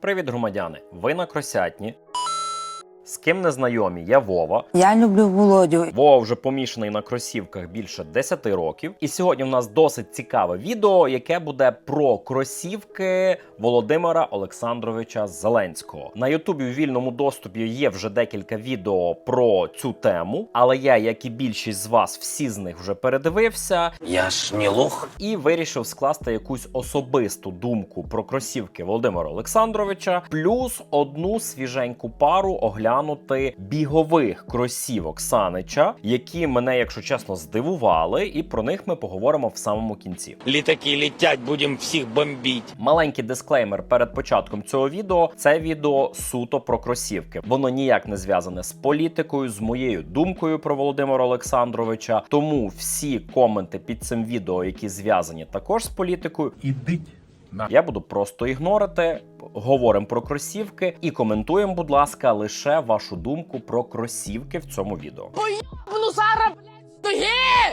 Привіт, громадяни! Ви на Кросятні. З ким не знайомі, я Вова. Я люблю Володю. Вова вже помішаний на кросівках більше 10 років. І сьогодні в нас досить цікаве відео, яке буде про кросівки Володимира Олександровича Зеленського. На Ютубі у вільному доступі є вже декілька відео про цю тему, але я, як і більшість з вас, всі з них вже передивився Я ж не лох. і вирішив скласти якусь особисту думку про кросівки Володимира Олександровича, плюс одну свіженьку пару оглянути бігових кросівок Санича, які мене, якщо чесно, здивували, і про них ми поговоримо в самому кінці. Літаки летять, будемо всіх бомбити. Маленький дисклеймер перед початком цього відео. Це відео суто про кросівки. Воно ніяк не зв'язане з політикою, з моєю думкою про Володимира Олександровича. Тому всі коменти під цим відео, які зв'язані також з політикою, Ідіть на я буду просто ігнорити. Говоримо про кросівки і коментуємо, будь ласка, лише вашу думку про кросівки в цьому відео.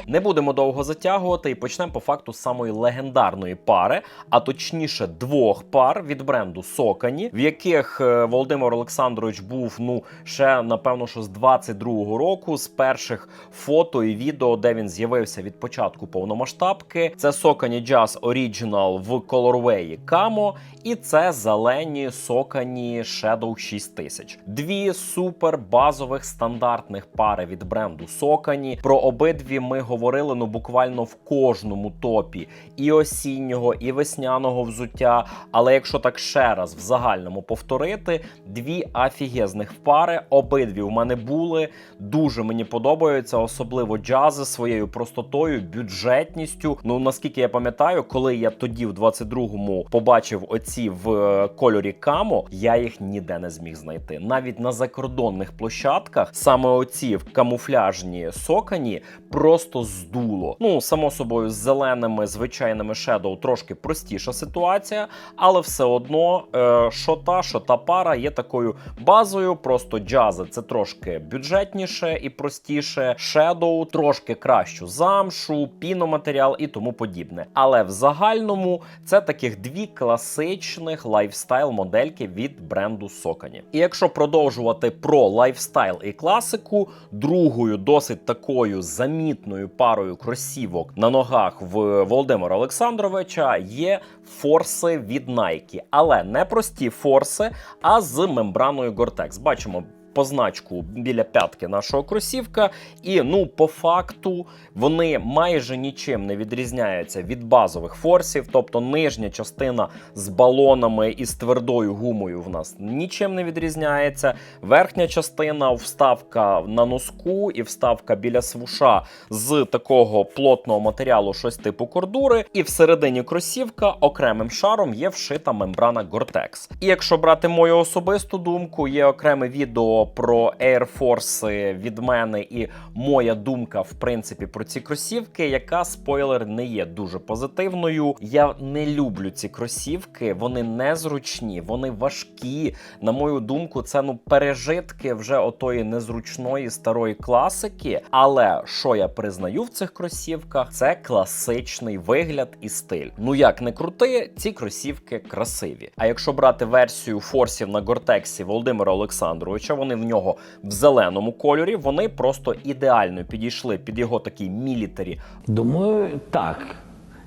Не будемо довго затягувати і почнемо по факту з самої легендарної пари, а точніше двох пар від бренду Сокані, в яких е, Володимир Олександрович був ну ще напевно, що з 22-го року, з перших фото і відео, де він з'явився від початку повномасштабки. Це Сокані Jazz Original в колорвеї Camo, і це зелені Сокані Shadow 6000. Дві супер базових стандартних пари від бренду Сокані. Про обидві ми говорили ну буквально в кожному топі і осіннього, і весняного взуття. Але якщо так ще раз в загальному повторити, дві афігезних пари, обидві в мене були. Дуже мені подобаються, особливо джази своєю простотою, бюджетністю. Ну наскільки я пам'ятаю, коли я тоді в 22-му побачив оці в е, кольорі камо, я їх ніде не зміг знайти. Навіть на закордонних площадках саме оці в камуфляжні сокані просто здуло. Ну само собою, з зеленими звичайними Shadow трошки простіша ситуація, але все одно, е, що та, що та пара є такою базою. Просто джази це трошки бюджетніше і простіше. Shadow трошки кращу замшу, піноматеріал і тому подібне. Але в загальному це таких дві класичних лайфстайл модельки від бренду Сокані. І якщо продовжувати про лайфстайл і класику, другою досить такою замітною парою кросівок на ногах в Володимира Олександровича є форси від Nike. але не прості форси, а з мембраною Gore-Tex. Бачимо. Позначку біля п'ятки нашого кросівка, і ну по факту вони майже нічим не відрізняються від базових форсів, тобто нижня частина з балонами і з твердою гумою в нас нічим не відрізняється. Верхня частина вставка на носку і вставка біля свуша з такого плотного матеріалу, щось типу кордури. І всередині кросівка окремим шаром є вшита мембрана Gore-Tex. І якщо брати мою особисту думку, є окреме відео про Air Force від мене і моя думка, в принципі, про ці кросівки, яка спойлер не є дуже позитивною. Я не люблю ці кросівки, вони незручні, вони важкі. На мою думку, це ну пережитки вже отої незручної старої класики. Але що я признаю в цих кросівках, це класичний вигляд і стиль. Ну як не крути, ці кросівки красиві. А якщо брати версію форсів на Гортексі Володимира Олександровича, вони в нього в зеленому кольорі, вони просто ідеально підійшли під його такий мілітарі Думаю, так.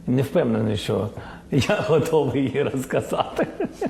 Не впевнений, що я готовий її розказати.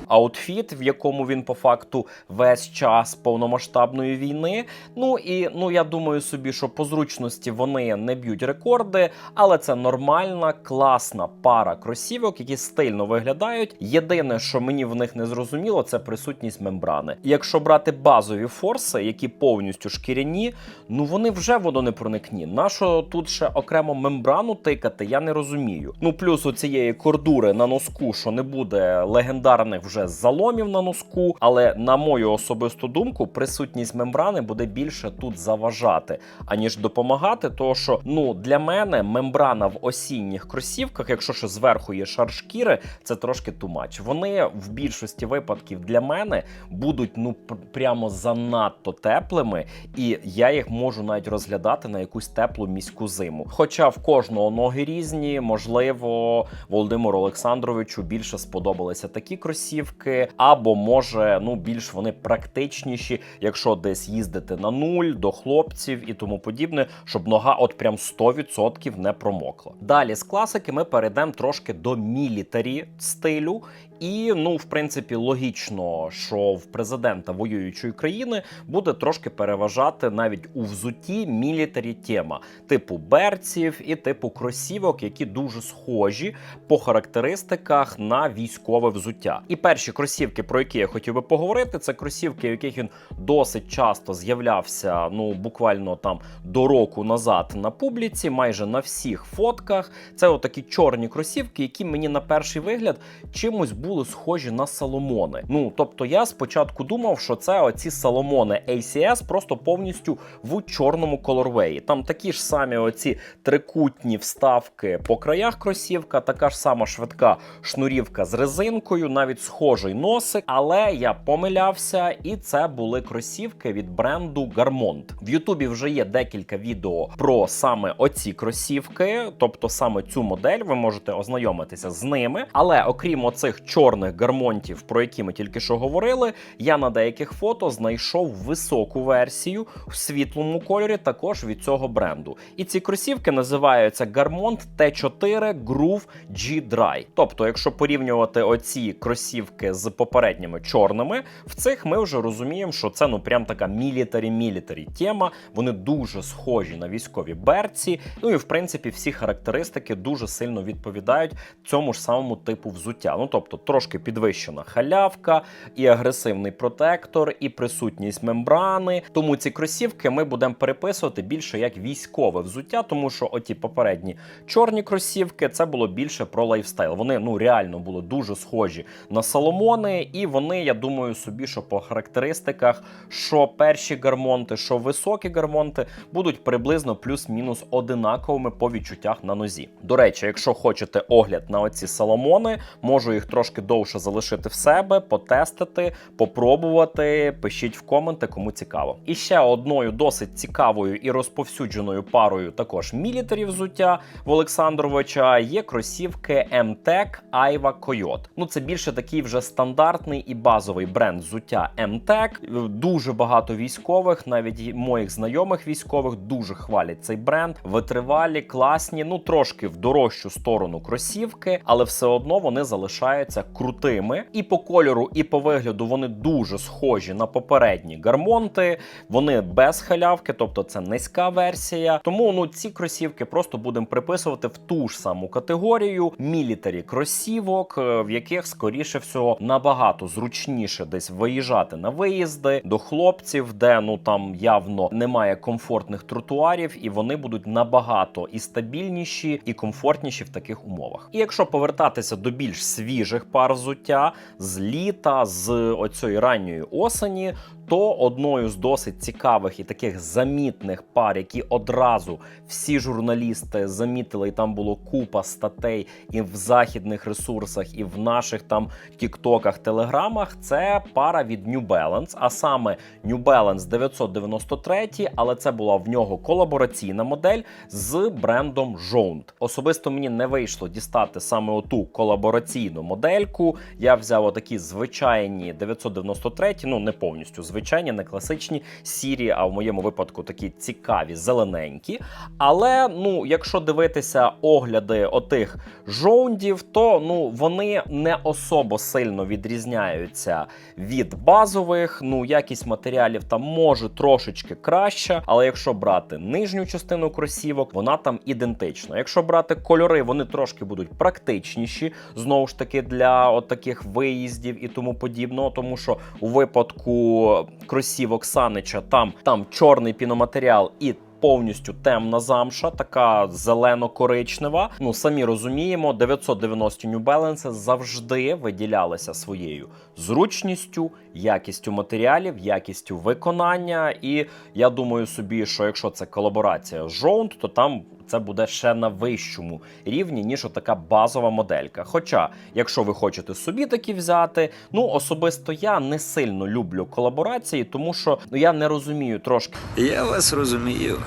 аутфіт, в якому він по факту весь час повномасштабної війни. Ну і ну я думаю собі, що по зручності вони не б'ють рекорди, але це нормальна, класна пара кросівок, які стильно виглядають. Єдине, що мені в них не зрозуміло, це присутність мембрани. Якщо брати базові форси, які повністю шкіряні, ну вони вже водонепроникні. Нащо тут ще окремо мембрану тикати, я не розумію. Ну плюс у цієї кордури на носку, що не буде легендарних вже заломів на носку. Але на мою особисту думку, присутність мембрани буде більше тут заважати, аніж допомагати. Тому що ну для мене мембрана в осінніх кросівках, якщо ще зверху є шар шкіри, це трошки тумач. Вони в більшості випадків для мене будуть ну прямо занадто теплими, і я їх можу навіть розглядати на якусь теплу міську зиму. Хоча в кожного ноги різні, можливо, Володимир Олександрович Олександровичу більше сподобалися такі кросівки, або може ну більш вони практичніші, якщо десь їздити на нуль до хлопців і тому подібне, щоб нога от прям 100% не промокла. Далі з класики ми перейдемо трошки до мілітарі стилю. І ну, в принципі, логічно, що в президента воюючої країни буде трошки переважати навіть у взутті мілітарі тема, типу берців і типу кросівок, які дуже схожі по характеристиках на військове взуття. І перші кросівки, про які я хотів би поговорити, це кросівки, в яких він досить часто з'являвся, ну буквально там до року назад на публіці, майже на всіх фотках. Це отакі чорні кросівки, які мені на перший вигляд чимось були схожі на Соломони. Ну тобто я спочатку думав, що це оці Соломони ACS просто повністю в чорному колорвеї. Там такі ж самі оці трикутні вставки по краях кросівка, така ж сама швидка шнурівка з резинкою, навіть схожий носик. Але я помилявся, і це були кросівки від бренду Garmont. В Ютубі вже є декілька відео про саме оці кросівки, тобто саме цю модель. Ви можете ознайомитися з ними. Але окрім оцих чорних гармонтів, про які ми тільки що говорили, я на деяких фото знайшов високу версію в світлому кольорі, також від цього бренду. І ці кросівки називаються Garmont T4 Groove G-Dry. Тобто, якщо порівнювати оці кросівки з попередніми чорними, в цих ми вже розуміємо, що це ну прям така мілітарі-мілітарі тема. Вони дуже схожі на військові берці. Ну і в принципі всі характеристики дуже сильно відповідають цьому ж самому типу взуття. Ну тобто трошки підвищена халявка, і агресивний протектор, і присутність мембрани. Тому ці кросівки ми будемо переписувати більше як військове взуття, тому що оті попередні чорні кросівки це було більше про лайфстайл. Вони ну реально були дуже схожі на Соломони, і вони, я думаю, собі, що по характеристиках, що перші гармонти, що високі гармонти будуть приблизно плюс-мінус одинаковими по відчуттях на нозі. До речі, якщо хочете огляд на оці Соломони, можу їх трошки довше залишити в себе, потестити, попробувати. Пишіть в коменти, кому цікаво. І ще одною досить цікавою і розповсюдженою парою також мілітарів взуття в Олександровича є кросівки MTEC Aiva Coyote. Ну це більше такий вже стандартний і базовий бренд взуття MTEC. Дуже багато військових, навіть моїх знайомих військових, дуже хвалять цей бренд. Витривалі, класні, ну трошки в дорожчу сторону кросівки, але все одно вони залишаються крутими. І по кольору, і по вигляду вони дуже схожі на попередні гармонти. Вони без халявки, тобто це низька версія. Тому ну ці кросівки просто будемо приписувати в ту ж саму категорію мілітарі кросівок, е, в яких скоріше всього набагато зручніше десь виїжджати на виїзди до хлопців, де ну там явно немає комфортних тротуарів, і вони будуть набагато і стабільніші, і комфортніші в таких умовах. І якщо повертатися до більш свіжих пар взуття з літа, з оцьої ранньої осені, то одною з досить цікавих і таких замітних пар, які одразу всі журналісти замітили, і там було купа статей і в західних ресурсах, і в наших там тіктоках, телеграмах. Це пара від New Balance, а саме New Balance 993, але це була в нього колабораційна модель з брендом Jound. Особисто мені не вийшло дістати саме оту колабораційну модельку. Я взяв отакі звичайні 993, ну не повністю звичайні, не класичні сірі, а в моєму випадку такі цікаві, зелененькі. Але ну, якщо дивитися огляди отих жоундів, то ну вони не особо сильно відрізняються від базових. Ну, якість матеріалів там може трошечки краща, але якщо брати нижню частину кросівок, вона там ідентична. Якщо брати кольори, вони трошки будуть практичніші, знову ж таки, для от таких виїздів і тому подібного, тому що у випадку кросівок Санича там, там чорний піноматеріал і. Повністю темна замша, така зелено-коричнева. Ну самі розуміємо, 990 New Balance завжди виділялися своєю зручністю, якістю матеріалів, якістю виконання. І я думаю собі, що якщо це колаборація з Jound, то там це буде ще на вищому рівні, ніж така базова моделька. Хоча, якщо ви хочете собі такі взяти, ну особисто я не сильно люблю колаборації, тому що ну я не розумію трошки. Я вас розумію.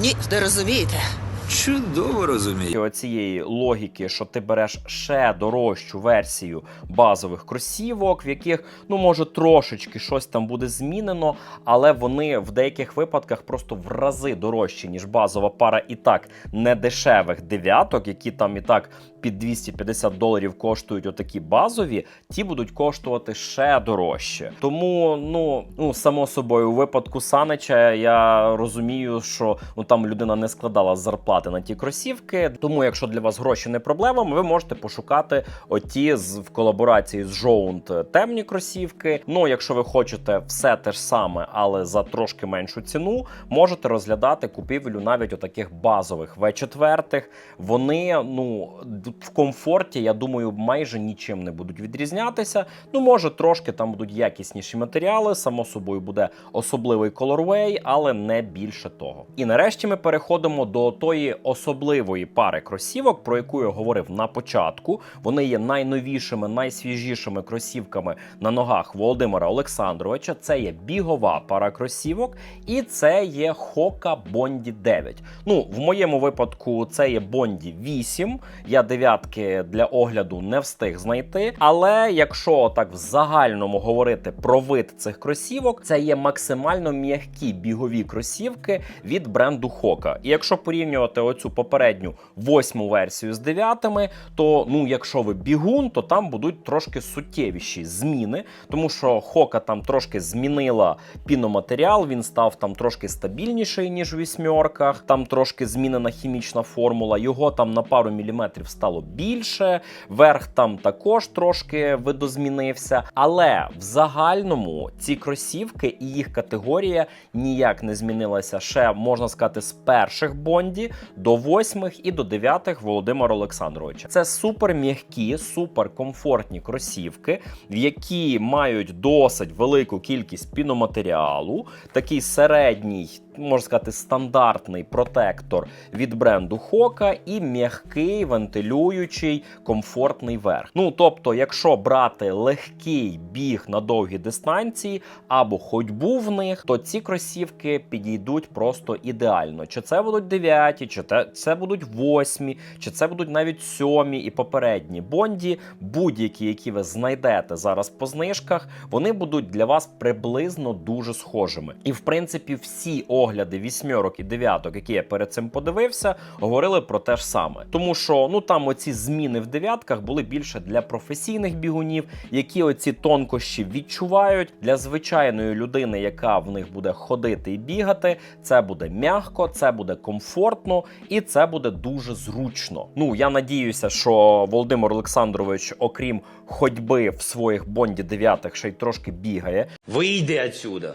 Ні, не розумієте. Чудово розумію. оцієї логіки, що ти береш ще дорожчу версію базових кросівок, в яких ну може трошечки щось там буде змінено, але вони в деяких випадках просто в рази дорожчі, ніж базова пара і так недешевих дев'яток, які там і так під 250 доларів коштують отакі базові, ті будуть коштувати ще дорожче. Тому, ну, ну само собою, у випадку Санича я розумію, що ну там людина не складала зарплати на ті кросівки. Тому, якщо для вас гроші не проблема, ви можете пошукати оті з в колаборації з Jound темні кросівки. Ну, якщо ви хочете все те ж саме, але за трошки меншу ціну, можете розглядати купівлю навіть отаких базових В4. Вони ну в комфорті, я думаю, майже нічим не будуть відрізнятися. Ну, може, трошки там будуть якісніші матеріали, само собою буде особливий колорвей, але не більше того. І нарешті ми переходимо до тої особливої пари кросівок, про яку я говорив на початку. Вони є найновішими, найсвіжішими кросівками на ногах Володимира Олександровича. Це є бігова пара кросівок, і це є Hoka Bondi 9. Ну, в моєму випадку, це є Bondi 8. Я дев'ятки для огляду не встиг знайти. Але якщо так в загальному говорити про вид цих кросівок, це є максимально м'які бігові кросівки від бренду Hoka. І якщо порівнювати оцю попередню восьму версію з дев'ятими, то ну, якщо ви бігун, то там будуть трошки суттєвіші зміни, тому що Hoka там трошки змінила піноматеріал, він став там трошки стабільніший, ніж у вісьмерках. Там трошки змінена хімічна формула. Його там на пару міліметрів стало більше. Верх там також трошки видозмінився. Але в загальному ці кросівки і їх категорія ніяк не змінилася ще, можна сказати, з перших бонді до восьмих і до дев'ятих Володимира Олександровича. Це супер м'які, супер комфортні кросівки, які мають досить велику кількість піноматеріалу, такий середній. Можна сказати, стандартний протектор від бренду Hoka і м'який вентилюючий комфортний верх. Ну тобто, якщо брати легкий біг на довгі дистанції або ходьбу в них, то ці кросівки підійдуть просто ідеально. Чи це будуть дев'яті, чи це будуть восьмі, чи це будуть навіть сьомі і попередні бонді, будь-які, які ви знайдете зараз по знижках, вони будуть для вас приблизно дуже схожими. І в принципі, всі огляди вісьмерок і дев'яток, які я перед цим подивився, говорили про те ж саме. Тому що ну там оці зміни в дев'ятках були більше для професійних бігунів, які оці тонкощі відчувають для звичайної людини, яка в них буде ходити і бігати. Це буде м'яко, це буде комфортно і це буде дуже зручно. Ну я надіюся, що Володимир Олександрович, окрім ходьби в своїх бонді дев'ятих, ще й трошки бігає. Вийди отсюда,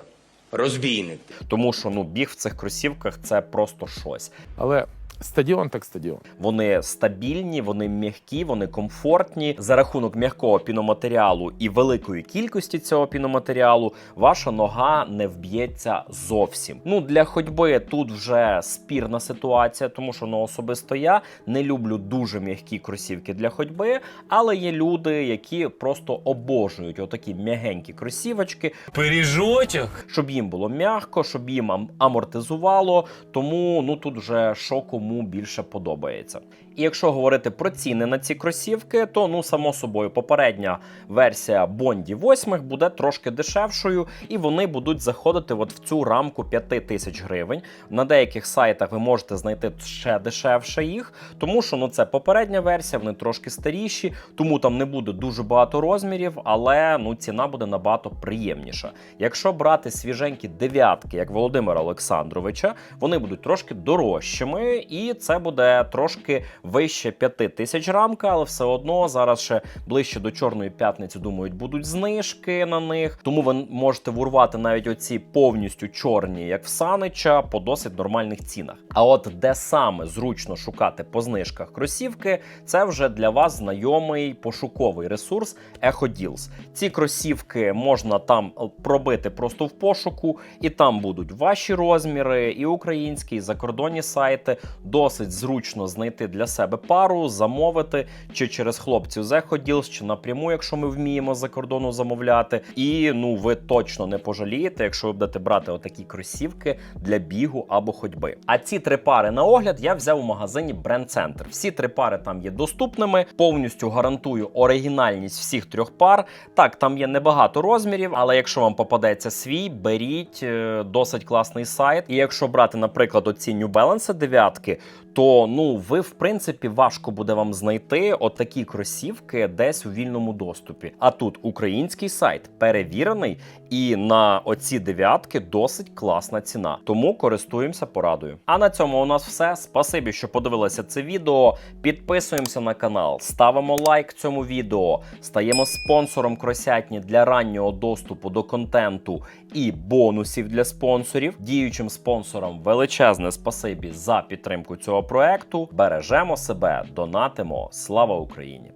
розбійник. Тому що ну біг в цих кросівках це просто щось. Але стадіон так стадіон. Вони стабільні, вони м'які, вони комфортні. За рахунок м'якого піноматеріалу і великої кількості цього піноматеріалу ваша нога не вб'ється зовсім. Ну для ходьби тут вже спірна ситуація, тому що ну особисто я не люблю дуже м'які кросівки для ходьби, але є люди, які просто обожнюють отакі м'ягенькі кросівочки, Пиріжочок. щоб їм було м'яко, щоб їм ам- амортизувало. Тому ну тут вже що більше подобається. І якщо говорити про ціни на ці кросівки, то ну само собою попередня версія Бонді 8 буде трошки дешевшою, і вони будуть заходити от в цю рамку 5 тисяч гривень. На деяких сайтах ви можете знайти ще дешевше їх, тому що ну це попередня версія, вони трошки старіші, тому там не буде дуже багато розмірів, але ну ціна буде набагато приємніша. Якщо брати свіженькі дев'ятки, як Володимира Олександровича, вони будуть трошки дорожчими, і це буде трошки вище 5 тисяч рамка, але все одно зараз ще ближче до Чорної п'ятниці, думають, будуть знижки на них. Тому ви можете вурвати навіть оці повністю чорні, як в Санича, по досить нормальних цінах. А от де саме зручно шукати по знижках кросівки, це вже для вас знайомий пошуковий ресурс EchoDeals. Ці кросівки можна там пробити просто в пошуку, і там будуть ваші розміри, і українські, і закордонні сайти. Досить зручно знайти для себе пару, замовити чи через хлопців з чи напряму, якщо ми вміємо за кордону замовляти. І ну ви точно не пожалієте, якщо ви будете брати отакі кросівки для бігу або ходьби. А ці три пари на огляд я взяв у магазині Brand Center. Всі три пари там є доступними. Повністю гарантую оригінальність всіх трьох пар. Так, там є небагато розмірів, але якщо вам попадеться свій, беріть е, досить класний сайт. І якщо брати, наприклад, оці New Balance дев'ятки, то ну ви в принципі важко буде вам знайти отакі кросівки десь у вільному доступі. А тут український сайт перевірений, і на оці дев'ятки досить класна ціна. Тому користуємося порадою. А на цьому у нас все. Спасибі, що подивилися це відео. Підписуємося на канал, ставимо лайк цьому відео, стаємо спонсором кросятні для раннього доступу до контенту і бонусів для спонсорів. Діючим спонсорам величезне спасибі за підтримку цього проекту. Бережемо себе, донатимо. Слава Україні!